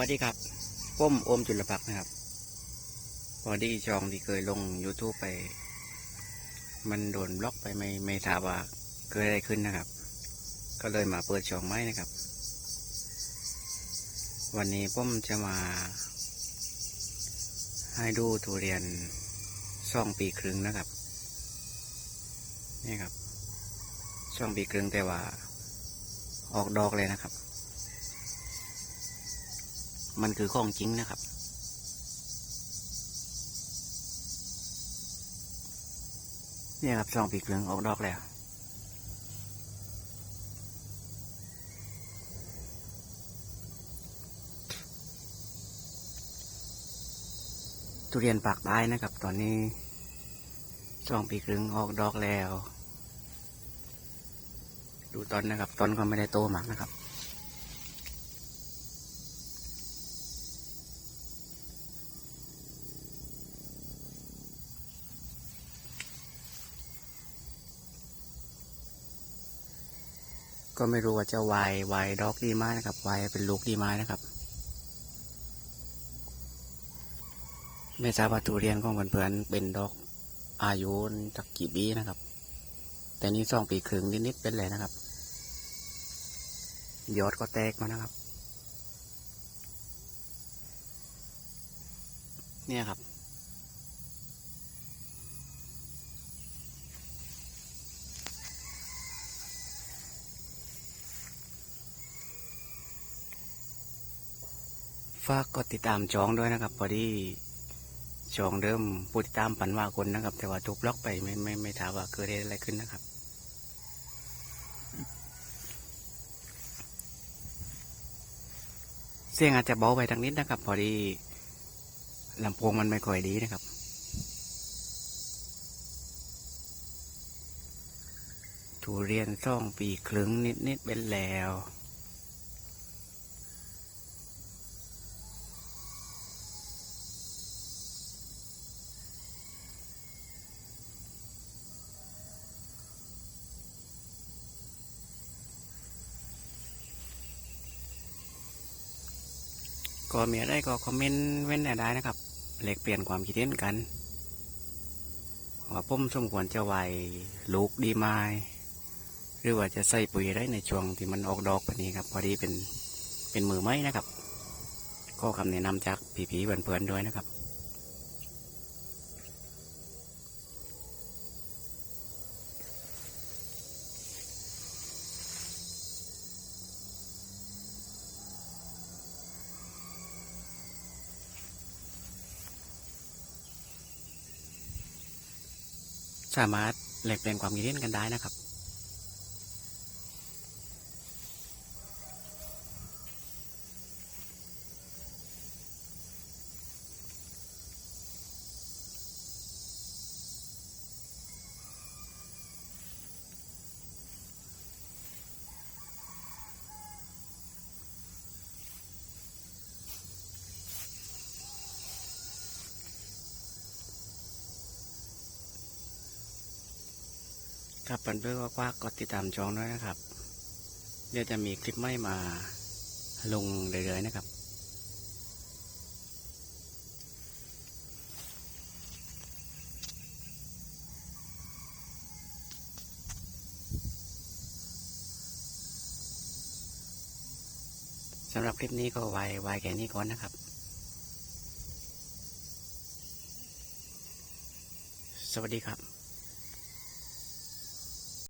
วัสดีครับป้มโอมจุลปักนะครับ พอดีช่องที่เคยลง YouTube ไป มันโดนบล็อกไปไม่ไม่ทราบว่าเกิดอะไรขึ้นนะครับ ก็เลยมาเปิดช่องไม้นะครับ วันนี้ป้มจะมา ให้ดูทุเรียนช่องปีครึ่งนะครับ นี่ครับช่องปีครึ่งแต่ว่า ออกดอกเลยนะครับ มันคือของจริงนะครับ เนี่ยครับซองปีกเหลืองออกดอกแล้วทุเรียนปากใต้นะครับ ตอนนี้ซองปีกเหลืองออกดอกแล้ว ดูต้นนะครับต้นก็ไม่ได้โตมากนะครับ ก็ไม่รู้ว่าจะวายวายดอกดีไหมนะครับวายเป็นลูกดีไหมนะครับ ไม่ทราบว่าทุเรียนของเพื่อนๆเป็นดอกอายุจากกี่ปีนะครับ แต่นี่สองปีครึ่งนิดๆเป็นเลยนะครับ ยอดก็แตกมานะครับ เนี่ยครับ ฝากกดติดตามจองด้วยนะครับ พอดีจองเดิมผู้ติดตามปันว่าคนนะครับ แต่ว่าถูกบล็อกไปไม่ไม่ไม่ถามว่าเกิดอะไรขึ้นนะครับเสียงอาจจะเบาไปทางนิดนะครับ พอดีลำโพงมันไม่ค่อยดีนะครับทุเรียนซ่องปีครึ่งนิดนิดเป็นแล้ว ก็มีอะไรก็คอมเมนต์เว้นได้นะครับแลกเปลี่ยนความคิดเห็นกันว่าปุ่มสมควรจะไหวลูกดีไหมหรือว่าจะใส่ปุ๋ยได้ในช่วงที่มันออกดอกแบบนี้ครับ พอดีเป็นเป็นมือไม้นะครับ ก็คำแนะนำจากผีๆเพื่อนๆด้วยนะครับ สามารถแลกเปลี่ยนความคิดเห็นกันได้นะครับ ครับเพื่อนๆว่ากดติดตามจองด้วยนะครับ เดี๋ยวจะมีคลิปใหม่มาลงเรื่อยๆนะครับสำหรับคลิปนี้ก็ไว้ไว้แค่นี้ก่อนนะครับ สวัสดีครับ